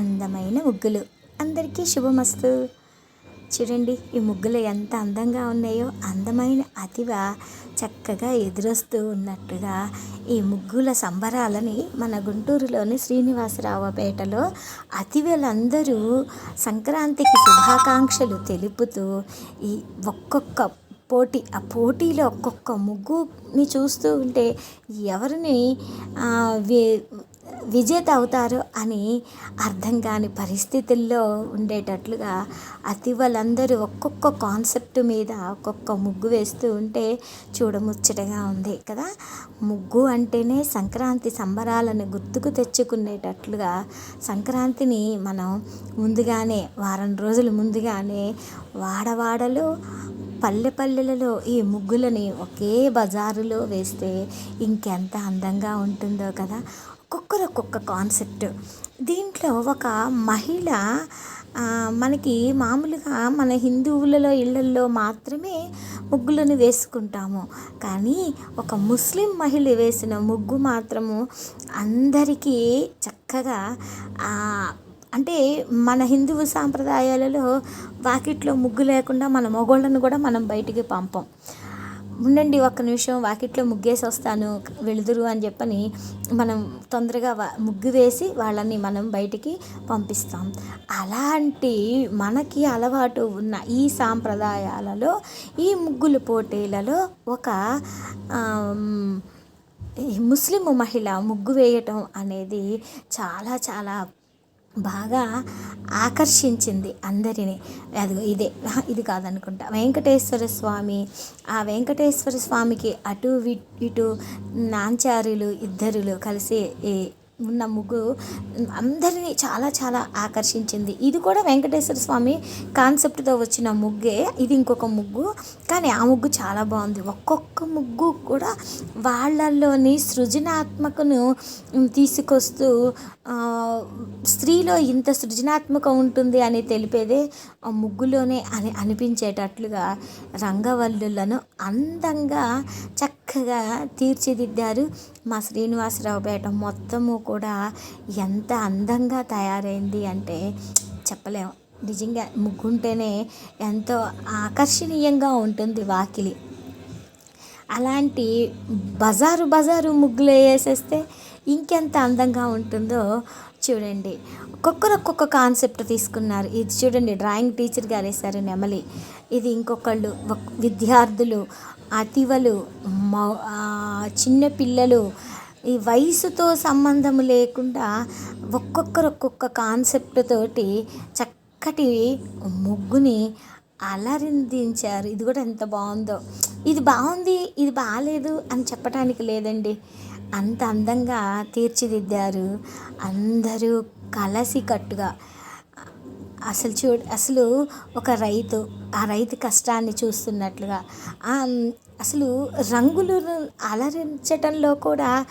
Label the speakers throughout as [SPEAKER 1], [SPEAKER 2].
[SPEAKER 1] అందమైన ముగ్గులు. అందరికీ శుభమస్తు. చూడండి ఈ ముగ్గులు ఎంత అందంగా ఉన్నాయో అందమైన అతివ చక్కగా ఎదురొస్తూ ఉన్నట్టుగా ఈ ముగ్గుల సంబరాలని మన గుంటూరులోని శ్రీనివాసరావుపేటలో అతివలందరూ సంక్రాంతికి శుభాకాంక్షలు తెలుపుతూ ఈ ఒక్కొక్క పోటీ ఆ పోటీలో ఒక్కొక్క ముగ్గుని చూస్తూ ఉంటే ఎవరిని విజేత అవుతారు అని అర్థం కాని పరిస్థితుల్లో ఉండేటట్లుగా అతివలందరూ ఒక్కొక్క కాన్సెప్ట్ మీద ఒక్కొక్క ముగ్గు వేస్తూ ఉంటే చూడముచ్చటగా ఉంది కదా. ముగ్గు అంటేనే సంక్రాంతి సంబరాలను గుర్తుకు తెచ్చుకునేటట్లుగా సంక్రాంతిని మనం ముందుగానే వారం రోజులు ముందుగానే వాడవాడలో పల్లె పల్లెలలో ఈ ముగ్గులని ఒకే బజారులో వేస్తే ఇంకెంత అందంగా ఉంటుందో కదా. ఒక్కొక్కరు కాన్సెప్ట్ దీంట్లో ఒక మహిళ మనకి మామూలుగా మన హిందువులలో ఇళ్ళల్లో మాత్రమే ముగ్గులను వేసుకుంటాము. కానీ ఒక ముస్లిం మహిళ వేసిన ముగ్గు మాత్రము అందరికీ చక్కగా అంటే మన హిందువు సాంప్రదాయాలలో వాకిట్లో ముగ్గు లేకుండా మన మొగోళ్ళను కూడా మనం బయటికి పంపం. ఉండండి ఒక్క నిమిషం వాకిట్లో ముగ్గేసి వస్తాను వెళుదురు అని చెప్పని మనం తొందరగా ముగ్గు వేసి వాళ్ళని మనం బయటికి పంపిస్తాం. అలాంటి మనకి అలవాటు ఉన్న ఈ సాంప్రదాయాలలో ఈ ముగ్గుల పోటీలలో ఒక ముస్లిం మహిళ ముగ్గు వేయటం అనేది చాలా చాలా బాగా ఆకర్షించింది అందరినీ. అది ఇదే. ఇది కాదనుకుంటా. వెంకటేశ్వర స్వామి ఆ వెంకటేశ్వర స్వామికి అటు ఇటు నాంచారులు ఇద్దరులు కలిసి ఈ ఉన్న ముగ్గు అందరినీ చాలా చాలా ఆకర్షించింది. ఇది కూడా వెంకటేశ్వర స్వామి కాన్సెప్ట్తో వచ్చిన ముగ్గే. ఇది ఇంకొక ముగ్గు. కానీ ఆ ముగ్గు చాలా బాగుంది. ఒక్కొక్క ముగ్గు కూడా వాళ్ళల్లోని సృజనాత్మకను తీసుకొస్తూ స్త్రీలో ఇంత సృజనాత్మక ఉంటుంది అని తెలిపేదే ఆ ముగ్గులోనే అని అనిపించేటట్లుగా రంగవల్లులను అందంగా చక్క చక్కగా తీర్చిదిద్దారు మా శ్రీనివాసరావుపేట మొత్తము కూడా ఎంత అందంగా తయారైంది అంటే చెప్పలేము నిజంగా ముగ్గుంటేనే ఎంతో ఆకర్షణీయంగా ఉంటుంది వాకిలి. అలాంటి బజారు బజారు ముగ్గులు వేసేస్తే ఇంకెంత అందంగా ఉంటుందో చూడండి. ఒక్కొక్కరు ఒక్కొక్క కాన్సెప్ట్ తీసుకున్నారు. ఇది చూడండి డ్రాయింగ్ టీచర్ గారు వేశారు నెమలి. ఇది ఇంకొకళ్ళు ఒక్- విద్యార్థులు అతివలు మౌ- చిన్న పిల్లలు. ఈ వయసుతో సంబంధం లేకుండా ఒక్కొక్కరు ఒక్కొక్క కాన్సెప్ట్ తోటి చక్కటి ముగ్గుని అలరిందించారు. ఇది కూడా ఎంత బాగుందో. ఇది బాగుంది ఇది బాగాలేదు అని చెప్పడానికి లేదండి. అంత అందంగా తీర్చిదిద్దారు. అందరూ కలసికట్టుగా అసలు చూ అసలు ఒక రైతు ఆ రైతు కష్టాన్ని చూస్తున్నట్లుగా. అసలు రంగులు అలరించటంలో కూడా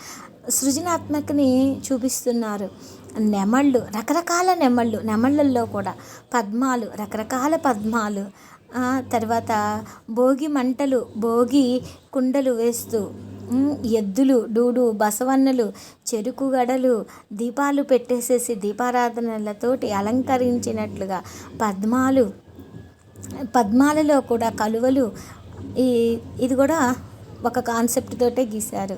[SPEAKER 1] సృజనాత్మకని చూపిస్తున్నారు. నెమళ్ళు రకరకాల నెమళ్ళు నెమళ్ళల్లో కూడా. పద్మాలు రకరకాల పద్మాలు. తర్వాత భోగి మంటలు భోగి కుండలు వేస్తూ. ఎద్దులు డూడు బసవన్నలు చెరుకు గడలు దీపాలు పెట్టేసేసి దీపారాధనలతోటి అలంకరించినట్లుగా పద్మాలు పద్మాలలో కూడా కలువలు. ఈ ఇది కూడా ఒక కాన్సెప్ట్ తోటే గీశారు.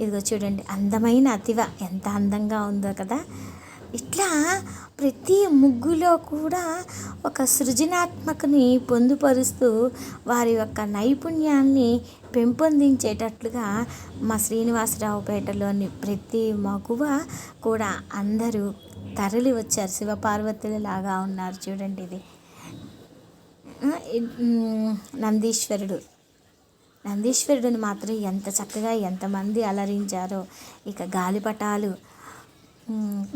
[SPEAKER 1] ఇదిగో చూడండి అందమైన అతివ. ఎంత అందంగా ఉందో కదా. ఇట్లా ప్రతి ముగ్గులో కూడా ఒక సృజనాత్మకని పొందుపరుస్తూ వారి యొక్క నైపుణ్యాన్ని పెంపొందించేటట్లుగా మా శ్రీనివాసరావుపేటలోని ప్రతి మగువ కూడా అందరూ తరలి వచ్చారు. శివపార్వతులలాగా ఉన్నారు చూడండి ఇది. నందీశ్వరుడు. నందీశ్వరుడిని మాత్రం ఎంత చక్కగా ఎంతమంది అలరించారో. ఇక గాలిపటాలు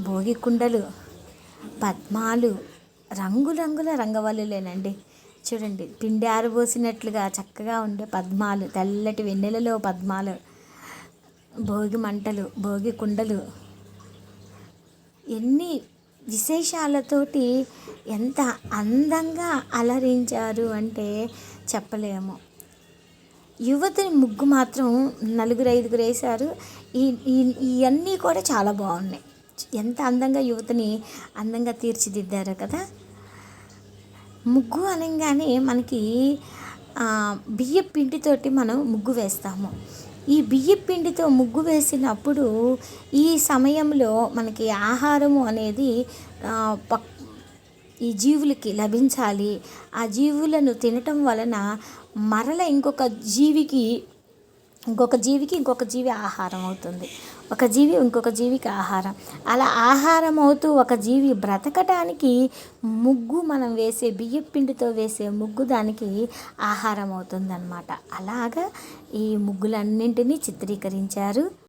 [SPEAKER 1] భోగి కుండలు పద్మాలు రంగురంగుల రంగవల్లులేనండి. చూడండి పిండి ఆరబోసినట్లుగా చక్కగా ఉండే పద్మాలు తెల్లటి వెన్నెలలో పద్మాలు భోగి మంటలు భోగి కుండలు. ఎన్ని విశేషాలతోటి ఎంత అందంగా అలరించారు అంటే చెప్పలేము. యువతని ముగ్గు మాత్రం నలుగురు ఐదుగురు వేశారు. ఈ ఇవన్నీ కూడా చాలా బాగున్నాయి. ఎంత అందంగా యువతని అందంగా తీర్చిదిద్దారు కదా. ముగ్గు అనగానే మనకి ఆ, బియ్యం పిండితోటి మనం ముగ్గు వేస్తాము. ఈ బియ్యం పిండితో ముగ్గు వేసినప్పుడు ఈ సమయంలో మనకి ఆహారము అనేది పక్ ఈ జీవులకి లభించాలి. ఆ జీవులను తినటం వలన మరల ఇంకొక జీవికి ఇంకొక జీవికి ఇంకొక జీవి ఆహారం అవుతుంది. ఒక జీవి ఇంకొక జీవికి ఆహారం. అలా ఆహారం అవుతూ ఒక జీవి బ్రతకటానికి ముగ్గు మనం వేసే బియ్యం పిండితో వేసే ముగ్గు దానికి ఆహారం అవుతుందన్నమాట. అలాగా ఈ ముగ్గులన్నింటినీ చిత్రీకరించారు.